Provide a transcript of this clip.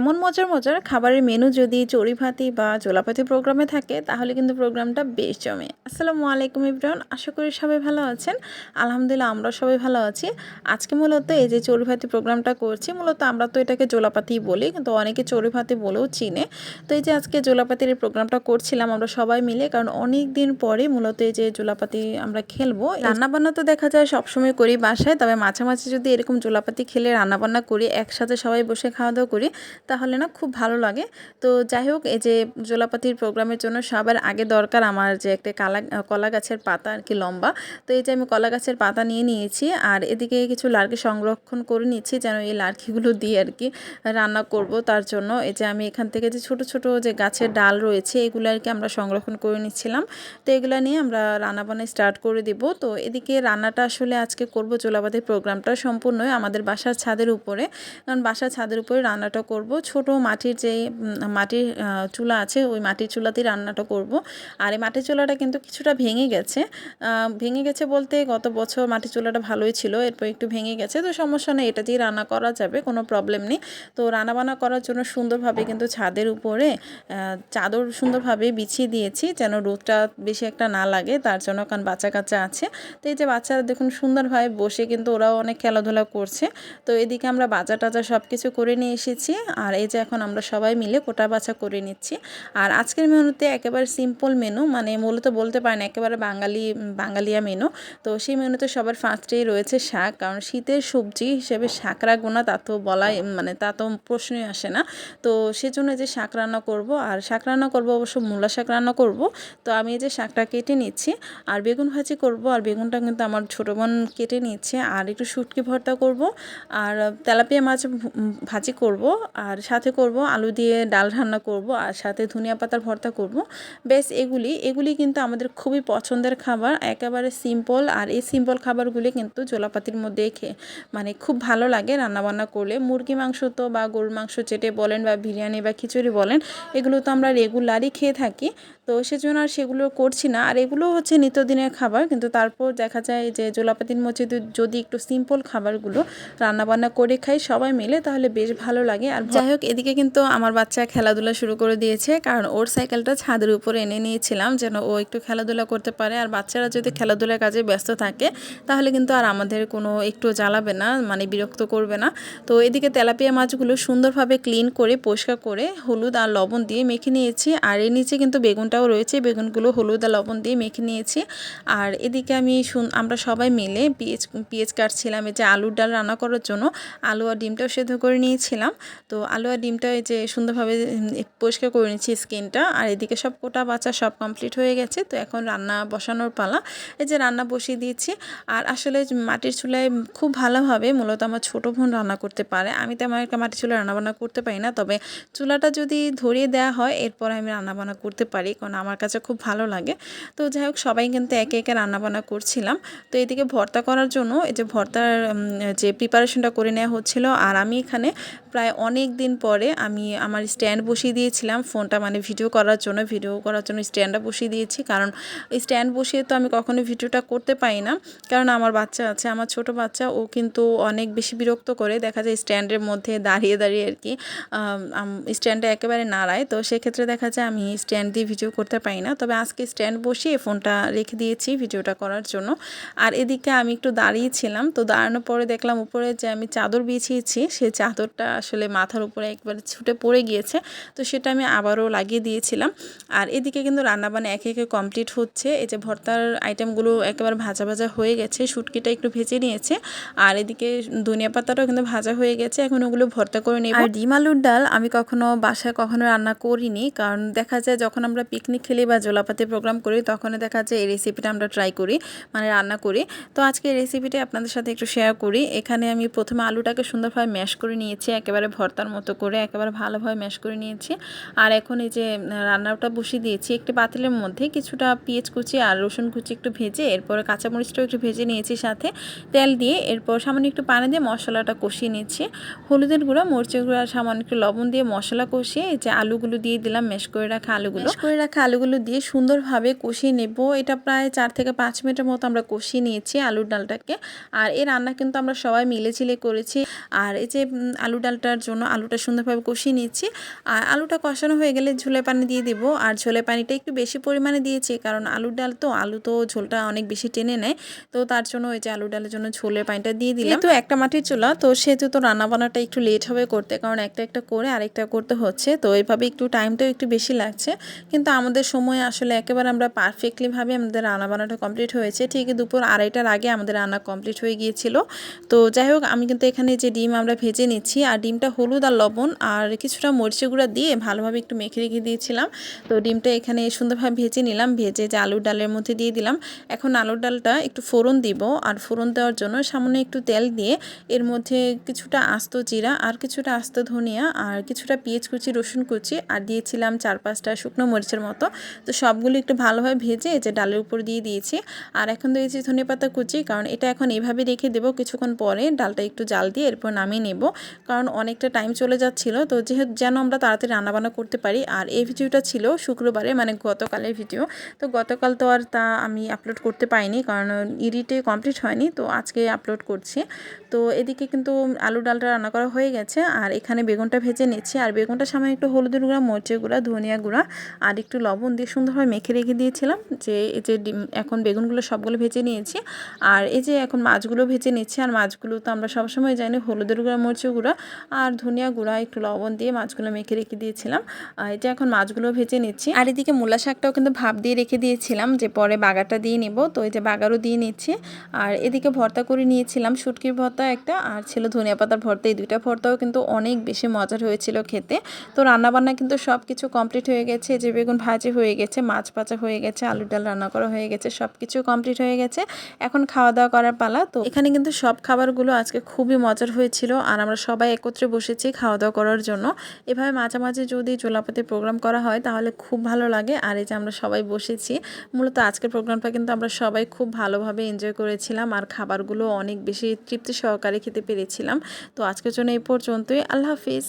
এমন মজার মজার খাবারের মেনু যদি চড়িভাতি বা জোলাপাতি প্রোগ্রামে থাকে, তাহলে কিন্তু প্রোগ্রামটা বেশ জমে। আসসালামু আলাইকুম ইব্রাহন আশা করি সবাই ভালো আছেন। আলহামদুলিল্লাহ আমরা সবাই ভালো আছি। আজকে মূলত এই যে চড়িভাতি প্রোগ্রামটা করছি, মূলত আমরা তো এটাকে জোলাপাতি বলি, কিন্তু অনেকে চড়িভাতি বলেও চিনে। তো এই যে আজকে জোলাপাতির এই প্রোগ্রামটা করছিলাম আমরা সবাই মিলে, কারণ অনেক দিন পরে মূলত এই যে জোলাপাতি আমরা খেলব। রান্নাবান্না তো দেখা যায় সবসময় করি বাসায়, তবে মাঝে মাঝে যদি এরকম জোলাপাতি খেলে রান্নাবান্না করি, একসাথে সবাই বসে খাওয়া দাওয়া করি তাহলে না খুব ভালো লাগে। তো যাই হোক এই যে জোলাপাতির প্রোগ্রামের জন্য সবার আগে দরকার আমার যে একটা কালা, কলা গাছের পাতা আর কি লম্বা। তো এই যে আমি কলা গাছের পাতা নিয়ে নিয়েছি আর এদিকে কিছু লার্কি সংরক্ষণ করে নিচ্ছি যেন এই লার্কিগুলো দিয়ে আর কি রান্না করব তার জন্য। এই যে আমি এখান থেকে যে ছোট ছোট যে গাছের ডাল রয়েছে এগুলো আর কি আমরা সংরক্ষণ করে নিচ্ছিলাম। তো এগুলো নিয়ে আমরা রান্না বান্না স্টার্ট করে দিব। তো এদিকে রান্নাটা আসলে আজকে করব জোলাপাতির প্রোগ্রামটা সম্পূর্ণই আমাদের বাসার ছাদের উপরে। কারণ বাসার ছাদের উপরে রান্নাটা করব করব। ছোট মাটির যে মাটির চুলা আছে, ওই মাটির চুলাতেই রান্নাটা করব। আর এই মাটির চুলাটা কিন্তু কিছুটা ভেঙে গেছে। ভেঙে গেছে বলতে গত বছর মাটির চুলাটা ভালোই ছিল, এরপর একটু ভেঙে গেছে, তো সমস্যা নেই, এটা দিয়ে রান্না করা যাবে, কোনো প্রবলেম নেই। তো রান্নাবান্না করার জন্য সুন্দরভাবে কিন্তু ছাদের উপরে চাদর সুন্দরভাবে বিছিয়ে দিয়েছি, যেন রোদটা বেশি একটা না লাগে, তার জন্য কারণ বাচ্চা কাচ্চা আছে। তো এই যে বাচ্চারা দেখুন সুন্দরভাবে বসে কিন্তু ওরাও অনেক খেলাধুলা করছে। তো এদিকে আমরা বাজার টাজার সব কিছু করে নিয়ে এসেছি আর এই যে এখন আমরা সবাই মিলে কোটা বাছা করে নিচ্ছি। আর আজকের মেনুতে একেবারে সিম্পল মেনু মানে মূলত বলতে পারেন একেবারে বাঙালি, বাঙালিয়া মেনু তো সেই মেনুতে সবার ফার্স্টেই রয়েছে শাক, কারণ শীতের সবজি হিসেবে শাক রাখব না, তা তো বলাই মানে তা তো প্রশ্নই আসে না। তো সেজন্য যে শাক রান্না করব, আর শাক রান্না করব অবশ্য মূলা শাক রান্না করব। তো আমি এই যে শাকটা কেটে নিচ্ছি, আর বেগুন ভাজি করব, আর বেগুনটা কিন্তু আমার ছোটো বোন কেটে নিচ্ছে। আর একটু শুটকি ভর্তা করব, আর তেলাপিয়া মাছ ভাজি করব, আর সাথে করব আলু দিয়ে ডাল রান্না করব আর সাথে ধনিয়া পাতার ভর্তা করব। বেশ এগুলি এগুলি কিন্তু আমাদের খুবই পছন্দের খাবার। একেবারে সিম্পল আর এই সিম্পল খাবারগুলি কিন্তু জোলাপাতির মধ্যে খেয়ে মানে খুব ভালো লাগে রান্নাবান্না করলে। মুরগি মাংস তো বা গরুর মাংস চেটে বলেন বা বিরিয়ানি বা খিচুড়ি বলেন, এগুলো তো আমরা রেগুলারই খেয়ে থাকি। তো সেজন্য আর সেগুলো করছি না। আর এগুলো হচ্ছে নিত্যদিনের খাবার, কিন্তু তারপর দেখা যায় যে জোলাপাতির মধ্যে যদি একটু সিম্পল খাবারগুলো রান্নাবান্না করে খাই সবাই মিলে, তাহলে বেশ ভালো লাগে। আর যাই হোক, এদিকে কিন্তু আমার বাচ্চা খেলাধুলা শুরু করে দিয়েছে, কারণ ওর সাইকেলটা ছাদের উপরে এনে নিয়েছিলাম যেন ও একটু খেলাধুলা করতে পারে। আর বাচ্চারা যদি খেলাধুলার কাজে ব্যস্ত থাকে, তাহলে কিন্তু আর আমাদের কোনো একটু জ্বালাবে না মানে বিরক্ত করবে না। তো এদিকে তেলাপিয়া মাছগুলো সুন্দরভাবে ক্লিন করে, পরিষ্কার করে হলুদ আর লবণ দিয়ে মেখে নিয়েছি। আর এর নিচে কিন্তু বেগুনটাও রয়েছে, বেগুনগুলো হলুদ আর লবণ দিয়ে মেখে নিয়েছি। আর এদিকে আমি আমরা সবাই মিলে পেঁয়াজ পেঁয়াজ কাটছিলাম, এই যে আলুর ডাল রান্না করার জন্য। আলু আর ডিমটাও সেদ্ধ করে নিয়েছিলাম। তো আলু আর ডিমটা এই যে সুন্দরভাবে পরিষ্কার করে নিয়েছি স্কিনটা। আর এদিকে সব কোটা বাচ্চা সব কমপ্লিট হয়ে গেছে। তো এখন রান্না বসানোর পালা। এই যে রান্না বসিয়ে দিয়েছি। আর আসলে মাটির চুলায় খুব ভালোভাবে মূলত আমার ছোটো বোন রান্না করতে পারে। আমি তেমন একটা মাটির চুলায় রান্নাবান্না করতে পারি না। তবে চুলাটা যদি ধরিয়ে দেওয়া হয়, এরপর আমি রান্নাবান্না করতে পারি। কারণ আমার কাছে খুব ভালো লাগে। তো যাই হোক, সবাই কিন্তু একে একে রান্নাবান্না করছিলাম। তো এদিকে ভর্তা করার জন্য এই যে ভর্তার যে প্রিপারেশনটা করে নেওয়া হচ্ছিল, আর আমি এখানে প্রায় অনেক দিন পরে আমি আমার স্ট্যান্ড বসিয়ে দিয়েছিলাম ফোনটা মানে ভিডিও করার জন্য। ভিডিও করার জন্য স্ট্যান্ডটা বসিয়ে দিয়েছি। কারণ স্ট্যান্ড বসিয়ে তো আমি কখনো ভিডিওটা করতে পারি না। কারণ আমার বাচ্চা আছে, আমার ছোট বাচ্চা, ও কিন্তু অনেক বেশি বিরক্ত করে। দেখা যায় স্ট্যান্ডের মধ্যে দাঁড়িয়ে দাঁড়িয়ে আর কি স্ট্যান্ডটা একেবারে নাড়ায়। তো সেক্ষেত্রে দেখা যায় আমি স্ট্যান্ড দিয়ে ভিডিও করতে পারি না। তবে আজকে স্ট্যান্ড বসিয়ে ফোনটা রেখে দিয়েছি ভিডিওটা করার জন্য। আর এদিকে আমি একটু দাঁড়িয়েছিলাম, তো দাঁড়ানোর পরে দেখলাম উপরে যে আমি চাদর বিছিয়েছি, সেই চাদরটা আসলে মাথার উপরে একবার ছুটে পড়ে গিয়েছে, তো সেটা আমি আবারও লাগিয়ে দিয়েছিলাম। আর এদিকে কিন্তু রান্নাবান্না একে একে কমপ্লিট হচ্ছে। এই যে ভর্তার আইটেমগুলো একেবারে ভাজা ভাজা হয়ে গেছে, শুটকিটা একটু ভেজে নিয়েছে। আর এদিকে ধনিয়া পাতাটাও কিন্তু ভাজা হয়ে গেছে, এখন ওগুলো ভর্তা করে নিই আর ডিম আলুর ডাল আমি কখনো বাসায় কখনো রান্না করিনি, কারণ দেখা যায় যখন আমরা পিকনিক খেলি বা জোলাপাতি প্রোগ্রাম করি তখন দেখা যায় এই রেসিপিটা আমরা ট্রাই করি মানে রান্না করি। তো আজকে এই রেসিপিটা আপনাদের সাথে একটু শেয়ার করি। এখানে আমি প্রথমে আলুটাকে সুন্দরভাবে ম্যাশ করে নিয়েছি, একেবারে ভর্তার মতো করে একেবারে ভালোভাবে ম্যাশ করে নিয়েছি। আর এখন এই যে রান্নাটা বসিয়ে দিয়েছি একটি পাতিলের মধ্যে, কিছুটা পেঁয়াজ কুচি আর রসুন কুচি একটু ভেজে, এরপরে কাঁচামরিচটাও একটু ভেজে নিয়েছি সাথে তেল দিয়ে, এরপর সামান্য একটু পানি দিয়ে মশলাটা কষিয়ে নিচ্ছি হলুদের গুঁড়া, মরিচের গুঁড়া সামান্য একটু লবণ দিয়ে মশলা কষিয়ে এই যে আলুগুলো দিয়ে দিলাম ম্যাশ করে রাখা আলুগুলো। করে রাখা রাখা আলুগুলো দিয়ে সুন্দরভাবে কষিয়ে নেব। এটা প্রায় চার থেকে পাঁচ মিনিটের মতো আমরা কষিয়ে নিয়েছি আলুর ডালটাকে। আর এই রান্না কিন্তু আমরা সবাই মিলে ঝিলে করেছি। আর এই যে আলু ডালটার জন্য আলুটা সুন্দরভাবে কষিয়ে নিচ্ছি আর আলুটা কষানো হয়ে গেলে ঝোলে পানি দিয়ে দিব। আর ঝোলে পানিটা একটু বেশি পরিমাণে দিয়েছি, কারণ আলুর ডাল তো আলু তো ঝোলটা অনেক বেশি টেনে নেয়। তো তার জন্য ওই যে আলু ডালের জন্য ঝোলের পানিটা দিয়ে দিলাম। তো একটা মাটির চুলা, তো সেহেতু তো রান্না বান্নাটা একটু লেট হবে করতে, কারণ একটা একটা করে আরেকটা করতে হচ্ছে। তো এইভাবে একটু টাইমটাও একটু বেশি লাগছে। কিন্তু আমাদের সময় আসলে একেবারে আমরা পারফেক্টলিভাবে আমাদের রান্না বান্নাটা কমপ্লিট হয়েছে। ঠিক দুপুর আড়াইটার আগে আমাদের রান্না কমপ্লিট হয়ে গিয়েছিল। তো যাই হোক, আমি কিন্তু এখানে যে ডিম আমরা ভেজে নিচ্ছি, আর ডিমটা হলুদ আর লবণ আর কিছুটা মরিচে গুঁড়া দিয়ে ভালোভাবে একটু মেখে রেখে দিয়েছিলাম। তো ডিমটা এখানে সুন্দরভাবে ভেজে নিলাম, ভেজে যে আলুর ডালের মধ্যে দিয়ে দিলাম, এখন আলুর ডালটা একটু ফোড়ন দিব আর ফোড়ন দেওয়ার জন্য সামনে একটু তেল দিয়ে এর মধ্যে কিছুটা আস্ত জিরা আর কিছুটা আস্ত ধনিয়া আর কিছুটা পেঁয়াজ কুচি, রসুন কুচি আর দিয়েছিলাম চার পাঁচটা শুকনো মরিচের মতো। তো সবগুলো একটু ভালোভাবে ভেজে এই যে ডালের উপর দিয়ে দিয়েছি। আর এখন দিয়েছি ধনে পাতা কুচি, কারণ এটা এখন এভাবে রেখে দেবো কিছুক্ষণ পরে ডালটা একটু জাল দিয়ে এরপর নামিয়ে নেব। কারণ অনেকটা টাইম চলে যাচ্ছিল, তো যেহেতু যেন আমরা তাড়াতাড়ি রান্নাবান্না করতে পারি, আর এই ভিডিওটা ছিল শুক্রবারে মানে গতকালের ভিডিও। তো গতকাল তো আর তা আমি আপলোড করতে পারিনি, কারণ ইডিটে কমপ্লিট হয়নি, তো আজকে আপলোড করছি। তো এদিকে কিন্তু আলু ডালটা রান্না করা হয়ে গেছে, আর এখানে বেগুনটা ভেজে নিচ্ছি। আর বেগুনটা সামনে একটু হলুদের গুঁড়া, মরিচের গুঁড়া, ধনিয়া গুঁড়া, আর একটু লবণ দিয়ে সুন্দরভাবে মেখে রেখে দিয়েছিলাম যে এই যে ডিম, এখন বেগুনগুলো সবগুলো ভেজে নিয়েছি। আর এই যে এখন মাছগুলো ভেজে নিচ্ছি, আর মাছগুলো তো আমরা সবসময় জানি হলুদের গুঁড়া, মরিচের গুঁড়া আর ধনিয়া গুঁড়া, একটু লবণ দিয়ে মাছগুলো মেখে রেখে দিয়েছিলাম। এই যে এখন মাছগুলো ভেজে নিচ্ছি। আর এদিকে মূলা শাকটাও কিন্তু ভাপ দিয়ে রেখে দিয়েছিলাম যে পরে বাগারটা দিয়ে নেব। তো এই যে বাগারও দিয়ে নিচ্ছি। আর এদিকে ভর্তা করে নিয়েছিলাম, শুটকির ভর্তা একটা আর ছিল ধনিয়া পাতার ভর্তা। এই দুইটা ভর্তাও কিন্তু অনেক বেশি মজার হয়েছিল খেতে। তো রান্নাবান্না কিন্তু সব কিছু কমপ্লিট হয়ে গেছে। যে বেগুন ভাজি হয়ে গেছে, মাছ পাচা হয়ে গেছে আলু ডাল রান্না করা হয়ে গেছে সব কিছু কমপ্লিট হয়ে গেছে। এখন খাওয়া দাওয়া করার পালা। তো এখানে কিন্তু সব খাবারগুলো আজকে খুবই মজার হয়েছিল আর আমরা সবাই একত্রে বসেছি খাওয়া দাওয়া করার জন্য। এভাবে মাঝে মাঝে যদি চোলাপাতি প্রোগ্রাম করা হয় তাহলে খুব ভালো লাগে। আর এই যে আমরা সবাই বসেছি, মূলত আজকের প্রোগ্রামটা কিন্তু আমরা সবাই খুব ভালোভাবে এনজয় করেছিলাম আর খাবারগুলো অনেক বেশি তৃপ্তি সহকারে খেতে পেরেছিলাম। তো আজকের জন্য এই পর্যন্তই। আল্লাহ হাফিজ।